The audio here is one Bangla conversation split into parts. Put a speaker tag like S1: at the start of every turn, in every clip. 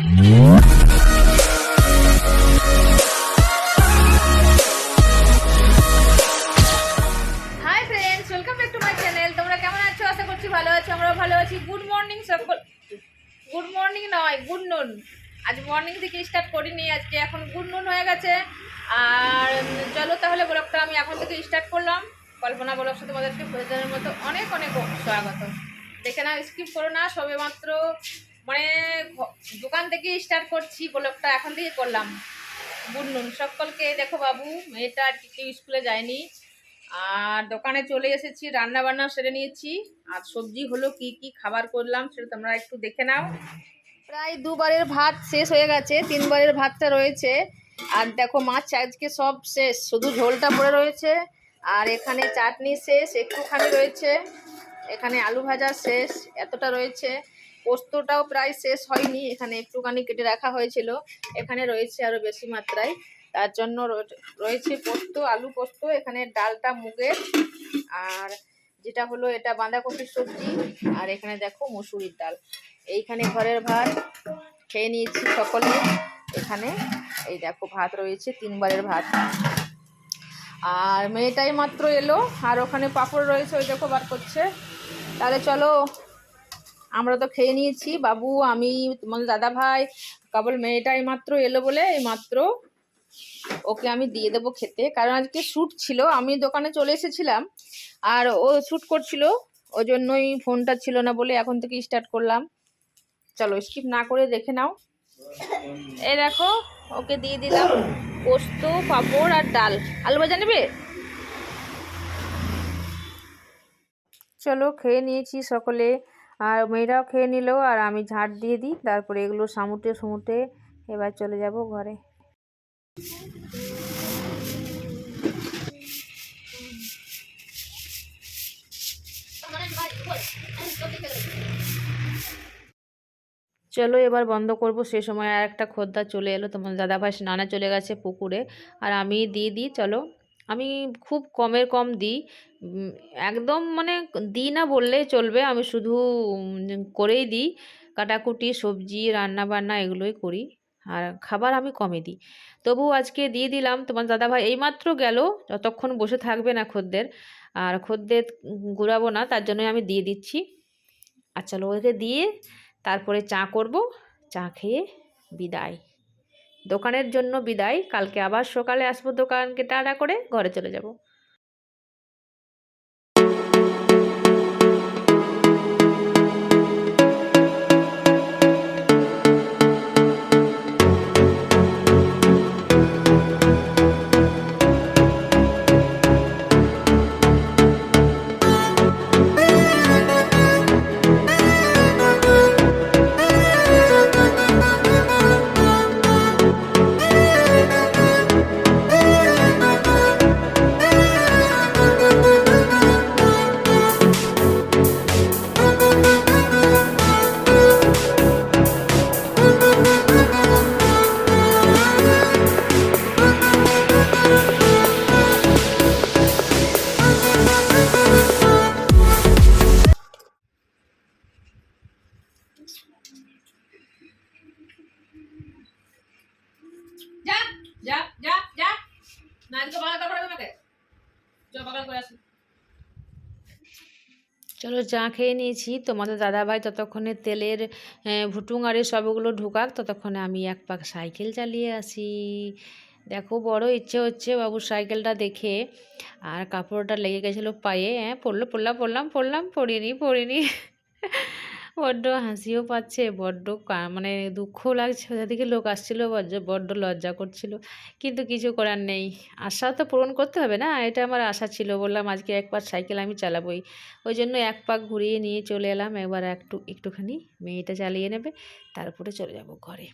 S1: Hi friends welcome back to my channel তোমরা কেমন আছো? আশা করছি ভালো আছো আমরা ভালো আছি। গুড মর্নিং সকল গুড মর্নিং নয় গুড নুন আজ মর্নিং থেকে স্টার্ট করিনি, আজকে এখন গুড নুন হয়ে গেছে। আর চলো তাহলে ব্লগটা আমি এখন থেকে স্টার্ট করলাম। কল্পনা ব্লগ সাথে তোমাদেরকে প্রয়োজনের মতো অনেক অনেক স্বাগত। দেখে না স্কিপ করো না, সবে মাত্র মানে দোকান থেকে স্টার্ট করছি ব্লগটা, এখন থেকে করলাম। গুড নুন সকলকে দেখো বাবু, মেয়েটা আর কেউ স্কুলে যায়নি। আর দোকানে চলে এসেছি রান্না বান্না সেরে নিয়েছি। আর সবজি হলো কি কি খাবার করলাম সেটা তোমরা একটু দেখে নাও। প্রায় দুবারের ভাত শেষ হয়ে গেছে, তিনবারের ভাতটা রয়েছে। আর দেখো মাছ আজকে সব শেষ, শুধু ঝোলটা পড়ে রয়েছে। আর এখানে চাটনি শেষ, একটুখানি রয়েছে। এখানে আলু ভাজা শেষ, এতটা রয়েছে। পোস্তটাও প্রায় শেষ হয়নি, এখানে একটুখানি কেটে রাখা হয়েছিল। এখানে রয়েছে আরও বেশি মাত্রায়। তার জন্য রয়েছে পোস্ত, আলু পোস্ত, এখানে ডালটা মুগের আর যেটা হলো এটা বাঁধাকপির সবজি, আর এখানে দেখো মুসুরির ডাল। এইখানে ঘরের ভাত, খেয়ে নিয়েছি সকলে। এখানে এই দেখো ভাত রয়েছে, তিনবারের ভাত। আর মেয়েটাই মাত্র এলো, আর ওখানে পাঁপড় রয়েছে, ওই দেখো বার করছে। তাহলে চলো আমরা তো খেয়ে নিয়েছি। বাবু, আমি তোমার দাদা ভাই, কেবল মেয়েটাই মাত্র এলো বলে এই মাত্র ওকে আমি দিয়ে দেবো খেতে। কারণ আজকে শ্যুট ছিল, আমি দোকানে চলে এসেছিলাম আর ও শ্যুট করছিল ওই জন্যই ফোনটা ছিল না বলে এখন থেকে স্টার্ট করলাম। চলো স্কিপ না করে দেখে নাও। এই দেখো, ওকে দিয়ে দিলাম পোস্ত, পাঁপড় আর ডাল। আলু ভাজা নেবে? চলো, খেয়ে নিয়েছি সকলে। আর মেয়েরাও খেয়ে নিল আর আমি ঝাড় দিয়ে দিই। তারপরে এগুলো সামুটে সুমুটে এবার চলে যাব ঘরে। চলো এবার বন্ধ করব, সে সময় আর একটা খদ্দা চলে এলো। তোমার দাদাভাই স্নানে চলে গেছে পুকুরে। আর আমি দিয়ে দিই, চলো। আমি খুব কমের কম দিই। একদম মানে দিই না বললেই চলবে। আমি শুধু করেই দিই। কাটাকুটি, সবজি রান্না বান্না এগুলোই করি। আর খাবার আমি কমে দিই। তবু আজকে দিয়ে দিলাম। তোমার দাদাভাই এইমাত্র গেল। যতক্ষণ বসে থাকবে না খদ্দের। আর খদ্দের ঘুরাবো না, তার জন্যই আমি দিয়ে দিচ্ছি। আর চলো ওকে দিয়ে তারপরে চা করব। চা খেয়ে বিদায়। দোকানের জন্য বিদায়। কালকে আবার সকালে আসব দোকানকে টাটা করে ঘরে চলে যাব। যা যা চল চা খেয়ে নিয়েছি। তোমাদের দাদাভাই ততক্ষণে তেলের আহ, ভুটুং আর সবগুলো ঢুকাক ততক্ষণে আমি এক পাক সাইকেল চালিয়ে আসি। দেখো বড় ইচ্ছে হচ্ছে বাবুর সাইকেলটা দেখে। আর কাপড়টা লেগে গেছিল পায়ে। হ্যাঁ পড়ল পড়লাম পড়লাম পড়লাম পড়িনি পড়িনি। বড্ড হাসিও পাচ্ছে, বড্ড মানে দুঃখও লাগছে। ওদিকে লোক আসছিল, বড্ড বড্ড লজ্জা করছিল। কিন্তু কিছু করার নেই। আশা তো পূরণ করতে হবে না? এটা আমার আশা ছিল। বললাম, আজকে একবার সাইকেল আমি চালাবোই। ওই জন্য এক পাক ঘুরিয়ে নিয়ে চলে এলাম। একবার একটু, একটুখানি মেয়েটা চালিয়ে নেবে। তারপরে চলে যাব ঘরে।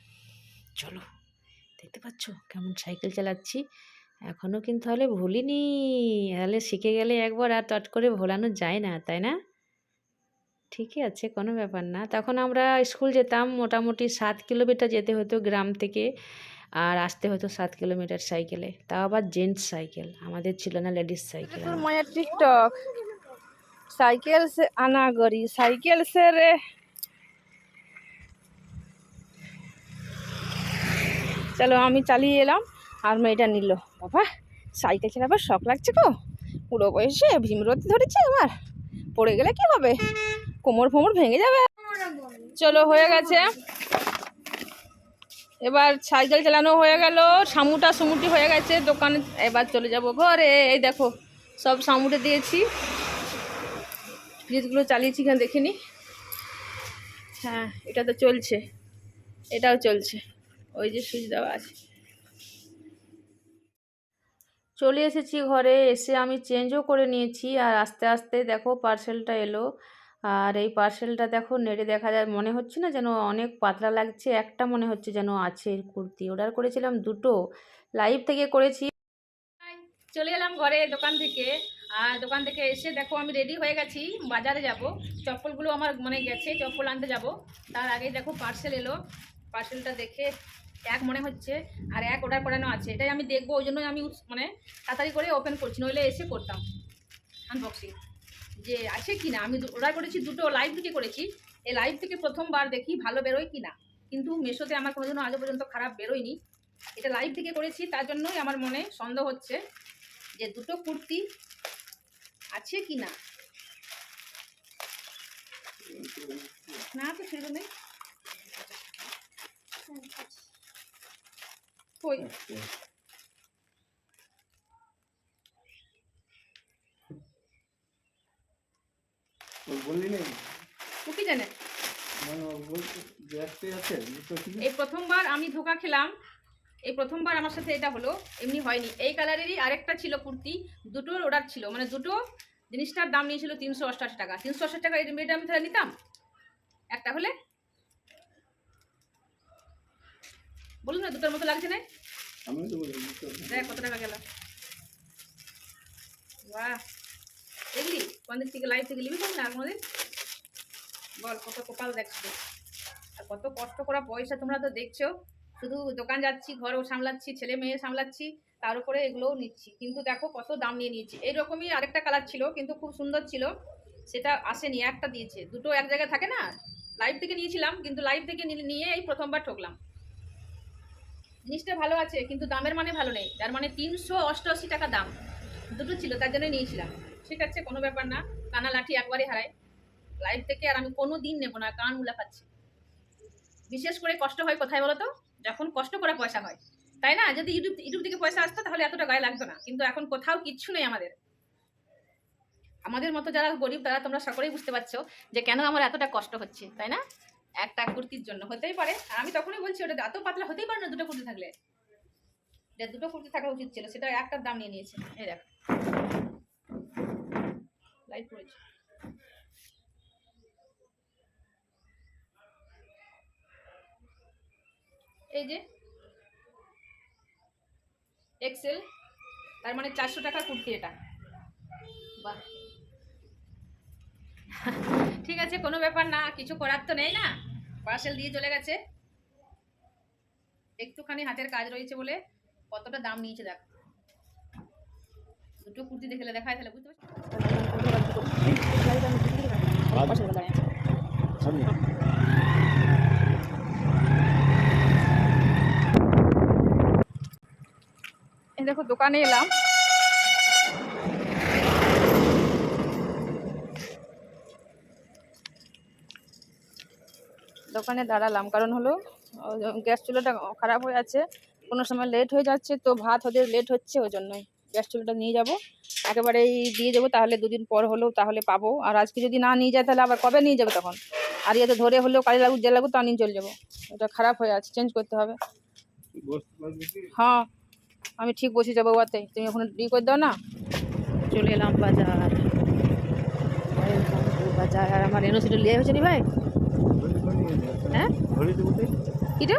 S1: চলো, দেখতে পাচ্ছ কেমন সাইকেল চালাচ্ছি। এখনও কিন্তু তাহলে ভুলিনি। তাহলে শিখে গেলে একবার আর টট করে ভোলানো যায় না, তাই না? ঠিকই আছে কোনো ব্যাপার না। তখন আমরা স্কুল যেতাম মোটামুটি সাত কিলোমিটার যেতে হতো গ্রাম থেকে আর আসতে হতো সাত কিলোমিটার সাইকেলে। তাও আবার জেন্টস সাইকেল আমাদের ছিল না লেডিস সাইকেল
S2: মায়ের টিকটক। সাইকেল সে আনা গরি সাইকেল সে রে
S1: চলো আমি চালিয়ে এলাম আর মেয়েটা নিল। বাবা সাইকেল চালাবার শখ লাগছে গো? পুরো বয়সে ভীমরতি ধরেছে আমার। পড়ে গেলে কি হবে? কোমর ফোমর ভেঙে যাবে? চলো, হয়ে গেছে। এবার সাইকেল চালানো হয়ে গেল। সামুটা সুমুটি হয়ে গেছে, দোকানে এবার চলে যাব ঘরে। এই দেখো, সব সামুটে দিয়েছি। ফ্রিজগুলো চালিয়েছি, এখানে দেখিনি হ্যাঁ এটা তো চলছে। এটাও চলছে। ওই যে সুইচ দেওয়া আছে। চলে এসেছি ঘরে। এসে আমি চেঞ্জও করে নিয়েছি আর আস্তে আস্তে দেখো পার্সেলটা এলো। আর এই পার্সেলটা দেখো নেড়ে দেখা যায়, মনে হচ্ছে না যেন অনেক পাতলা লাগছে, একটা মনে হচ্ছে যেন আছে কুর্তি। অর্ডার করেছিলাম দুটো লাইভ থেকে করেছি। চলে এলাম ঘরে দোকান থেকে। আর দোকান থেকে এসে দেখো আমি রেডি হয়ে গেছি, বাজারে যাব। চপ্পলগুলো আমার মনে গেছে, চপ্পল আনতে যাব। তার আগে দেখো পার্সেল এলো। পার্সেলটা দেখে এক মনে হচ্ছে, আর এক অর্ডার করানো আছে। এটাই আমি দেখব, ওই জন্য আমি মানে তাড়াতাড়ি করে ওপেন করছি, নইলে এসে করতাম। আনবক্সিং যে আছে কি না আমি অর্ডার করেছি দুটো লাইভ থেকে করেছি। এই লাইভ থেকে প্রথমবার দেখি ভালো বেরোয় কি না কিন্তু মেশোতে আমার কোনোদিনও আজও পর্যন্ত খারাপ বেরোয়নি। এটা লাইভ থেকে করেছি তার জন্যই আমার মনে সন্দেহ হচ্ছে যে দুটো কুর্তি আছে কি না না তো সেরকম নেই? কই?
S2: বললি নেই?
S3: ও কি জানে?
S2: মানে
S3: এই প্রথমবার আমি ধোকা খেলাম। এই প্রথমবার আমার সাথে এটা হলো এমনি হয়নি। এই কালারেরই আরেকটা ছিল কুর্তি দুটোর অর্ডার ছিল। মানে দুটো জিনিসটার দাম নিয়েছিল তিনশো অষ্টাশি টাকা। তিনশো অষ্টাশি টাকা এই আমি তাহলে নিতাম? একটা হলে? বলুন না দুটোর মতো লাগছে না? কত টাকা গেল। বাহ। দেখলি কোনদিন থেকে লাইভ থেকে নিবি না কোনোদিন বল কত কপাল দেখছ আর কত কষ্ট করা পয়সা তোমরা তো দেখছ, শুধু দোকান যাচ্ছি, ঘরও সামলাচ্ছি, ছেলে মেয়ে সামলাচ্ছি, তার উপরে এগুলোও নিচ্ছি। কিন্তু দেখো কত দাম নিয়ে নিয়েছি। এইরকমই আরেকটা কালার ছিল, কিন্তু খুব সুন্দর ছিল, সেটা আসেনি, একটা দিয়েছে। দুটো এক জায়গায় থাকে না? লাইভ থেকে নিয়েছিলাম, কিন্তু লাইভ থেকে নিয়ে এই প্রথমবার ঠকলাম। জিনিসটা ভালো আছে, কিন্তু দামের মানে ভালো নেই। তার মানে তিনশো অষ্টআশি টাকা দাম। দুটো ছিল, তার জন্য নিয়েছিলাম। ঠিক আছে, কোনো ব্যাপার না। কানা লাঠি একবারই হারাই লাইফ থেকে আর আমি কোনো দিন নেব না কান মুলা খাচ্ছি। বিশেষ করে কষ্ট হয় কোথায় বলো তো? যখন কষ্ট করে পয়সা হয়। তাই না? যদি ইউটিউব ইউটিউব থেকে পয়সা আসতো তাহলে এতটা গায়ে লাগতো না। কিন্তু এখন কোথাও কিচ্ছু নেই আমাদের। আমাদের মতো যারা গরিব, তারা তোমরা সকলেই বুঝতে পারছ যে কেন আমার এতটা কষ্ট হচ্ছে, তাই না? একটা কুর্তির জন্য। হতেই পারে। আমি তখনই বলছি, ওটা এত পাতলা, হতেই পারে না দুটো কুর্তি থাকলে। এটা দুটো কুর্তি থাকা উচিত ছিল, সেটা একটার দাম নিয়ে নিয়েছে। এই দেখ। লাইট পড়েছে এই যে এক্সেল তার মানে চারশো টাকা কুর্তি এটা। বাহ। ঠিক আছে, কোনো ব্যাপার না, কিছু করার তো নেই না। পার্সেল দিয়ে চলে গেছে। একটুখানি হাতের কাজ রয়েছে বলে কতটা দাম নিয়েছে দেখ। দুটো কুর্তি দেখলে দেখায় তাহলে বুঝতে পারছি
S1: দেখো, দোকানে এলাম। দোকানে দাঁড়ালাম, কারণ হলো গ্যাস চুলাটা খারাপ হয়ে আছে। কোনো সময় লেট হয়ে যাচ্ছে, তো ভাত ওদের লেট হচ্ছে ওই জন্যই। গ্যাস চুলাটা নিয়ে যাব। একেবারেই দিয়ে যাব তাহলে দুদিন পর হলেও তাহলে পাবো। আর আজকে যদি না নিয়ে যায় তাহলে আবার কবে নিয়ে যাবে তখন? আর ইয়েতে ধরে হলেও কাজে লাগুক যে লাগুক তা নিয়ে চলে যাব। ওটা খারাপ হয়ে আছে চেঞ্জ করতে হবে। হ্যাঁ আমি ঠিক বসে যাব বাতে তুমি ওখানে ই করে দাও না। চলে এলাম বাজার। বাজার আর আমার রেনো সিটা লিয়ে হয়েছে নি ভাই। হ্যাঁ? কিটা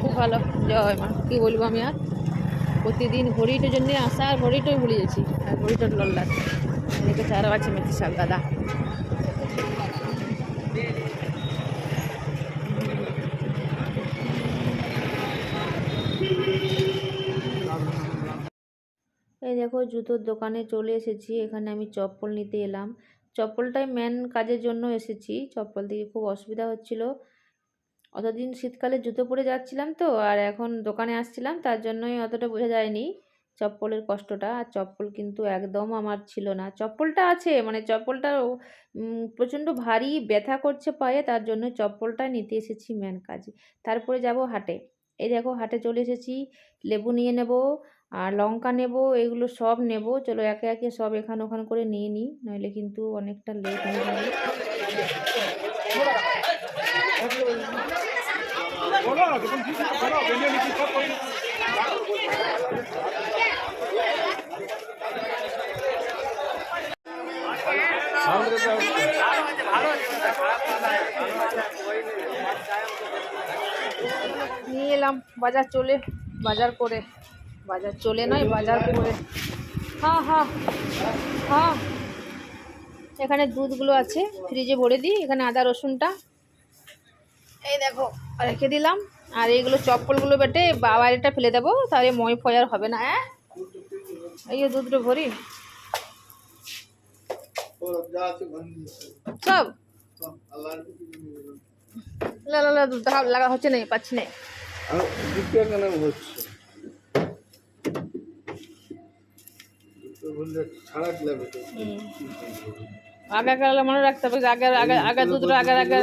S1: খুব ভালো। জয় মা কী বলব আমি আর? প্রতিদিন ঘড়িটার জন্য আসা আর ঘড়িটাই ভুলে যাচ্ছি। আর ঘড়িটা লল্লার এদিকে চারও আছে মেথি শাক, দাদা। এই দেখো, জুতোর দোকানে চলে এসেছি। এখানে আমি চপ্পল নিতে এলাম। চপ্পলটাই মেন কাজের জন্য এসেছি। চপ্পল থেকে খুব অসুবিধা হচ্ছিল। অতদিন শীতকালে জুতো পরে যাচ্ছিলাম তো, আর এখন দোকানে আসছিলাম, তার জন্যই অতটা বোঝা যায়নি চপ্পলের কষ্টটা। আর চপ্পল কিন্তু একদম আমার ছিল না। চপ্পলটা আছে মানে চপ্পলটা প্রচণ্ড ভারী ব্যথা করছে পায়ে, তার জন্য চপ্পলটা নিতে এসেছি মেন কাজে। তারপরে যাব হাটে। এই দেখো, হাটে চলে এসেছি। লেবু নিয়ে নেব, আর লঙ্কা নেব, এগুলো সব নেব। চলো একে একে সব এখান ওখান করে নিয়ে নিই, নইলে কিন্তু অনেকটা লেট হয়ে যাবে। নিয়ে এলাম বাজার চলে, বাজার করে। বাজার চলে নয়, বাজার করে। হ্যাঁ হ্যাঁ হ্যাঁ এখানে দুধগুলো আছে, ফ্রিজে ভরে দিই। এখানে আদা রসুনটা এই দেখো রেখে দিলাম। আর এইগুলো চপ্পলগুলো বেটে বাবার এটা ফেলে দেবো তাহলে মই ফয় আর হবে না হ্যাঁ এই দুধটা ভরি। সব? লাগা- হচ্ছে না পাচ্ছি না আগে মনে রাখতে হবে আগে আগে আগে দুধটা আগে আগে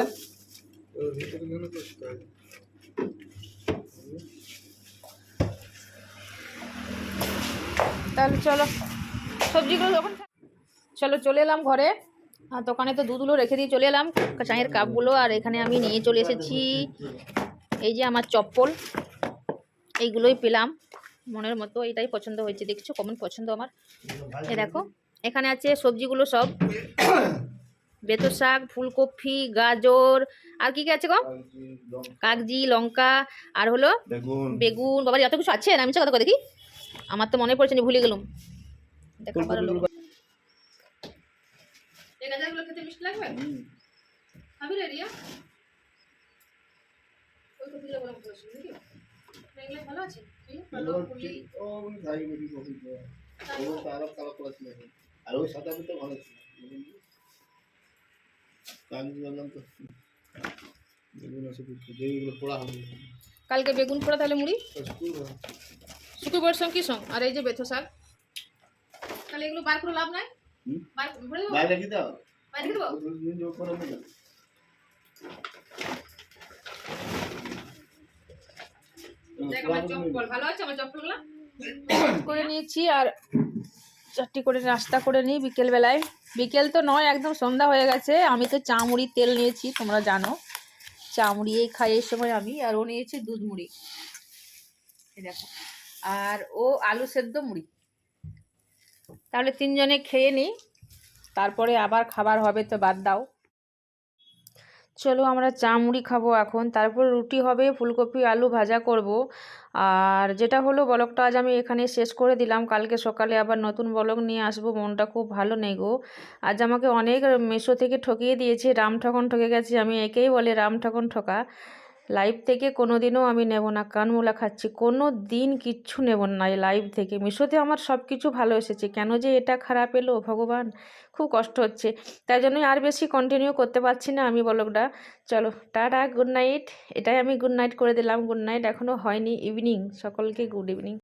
S1: তাহলে চলো। সবজিগুলো যখন চলো চলে এলাম ঘরে। আর দোকানে তো দুধগুলো রেখে দিয়ে চলে এলাম। চায়ের কাপগুলো আর এখানে আমি নিয়ে চলে এসেছি। এই যে আমার চপ্পল, এইগুলোই পেলাম। মনের মতো এটাই পছন্দ হয়েছে। দেখছ কমন পছন্দ আমার? এ দেখো, এখানে আছে সবজিগুলো সব। বেতো শাক ফুলকপি গাজর আর কি কি আছে গো? কাগজি লঙ্কা আর হলো
S2: বেগুন।
S1: বেগুন। বাবা এত কিছু আছে? না আমি কথা দেখি। আমার তো মনে পড়ছে না ভুলে গেলাম। দেখা ভালো খেতে মিষ্টি লাগবে? আছে ভালো আছে। ভালো
S2: ও খাই আর ওই সাদা ভালো ছিল।
S1: কালকে বেগুন পোড়া তাহলে মুড়ি?
S2: স্কুল
S1: শুক্রবার সঙ্গে কি সঙ্গ আর এই যে বেথো শাক। তাহলে এগুলো বার করে লাভ নাই?
S2: বাইরে দাও
S1: বাইরে রেখে দেখ আমার চপ্পল। ভালো আছে আমার চপ্পলগুলো? করে নিয়েছি আর চারটি করে নাস্তা করে নিই বিকেলবেলায়। বিকেল তো নয়, একদম সন্ধ্যা হয়ে গেছে। আমি তো চা মুড়ি তেল নিয়েছি, তোমরা জানো। চা মুড়িয়েই খাই এই সময় আমি, আর ও নিয়েছে দুধ মুড়ি। এই দেখো। আর ও আলু সেদ্ধ মুড়ি। তাহলে তিনজনে খেয়ে নিই, তারপরে আবার খাবার হবে তো বাদ দাও। চলো আমরা চা মুড়ি খাব এখন, তারপর রুটি হবে, ফুলকপি, আলু ভাজা করব। আর যেটা হলো বলকটা আজ আমি এখানে শেষ করে দিলাম। কালকে সকালে আবার নতুন বলক নিয়ে আসব, মনটা খুব ভালো নেই গো। আজ আমাকে অনেক মেশো থেকে ঠকিয়ে দিয়েছে, রাম ঠকন ঠকে গেছে, আমি একেই বলে রাম ঠকন ঠকা। লাইভ থেকে কোনো দিনও আমি নেব না, কানমোলা খাচ্ছি কোনো দিন কিচ্ছু নেব না এই লাইভ থেকে। মিশোতে আমার সব কিছু ভালো এসেছে, কেন যে এটা খারাপ এলো, ভগবান, খুব কষ্ট হচ্ছে। তাই জন্যই আর বেশি কন্টিনিউ করতে পারছি না আমি বলকটা। চলো, টাটা গুড নাইট এটাই আমি গুড নাইট করে দিলাম গুড নাইট এখনও হয়নি ইভিনিং সকলকে গুড ইভিনিং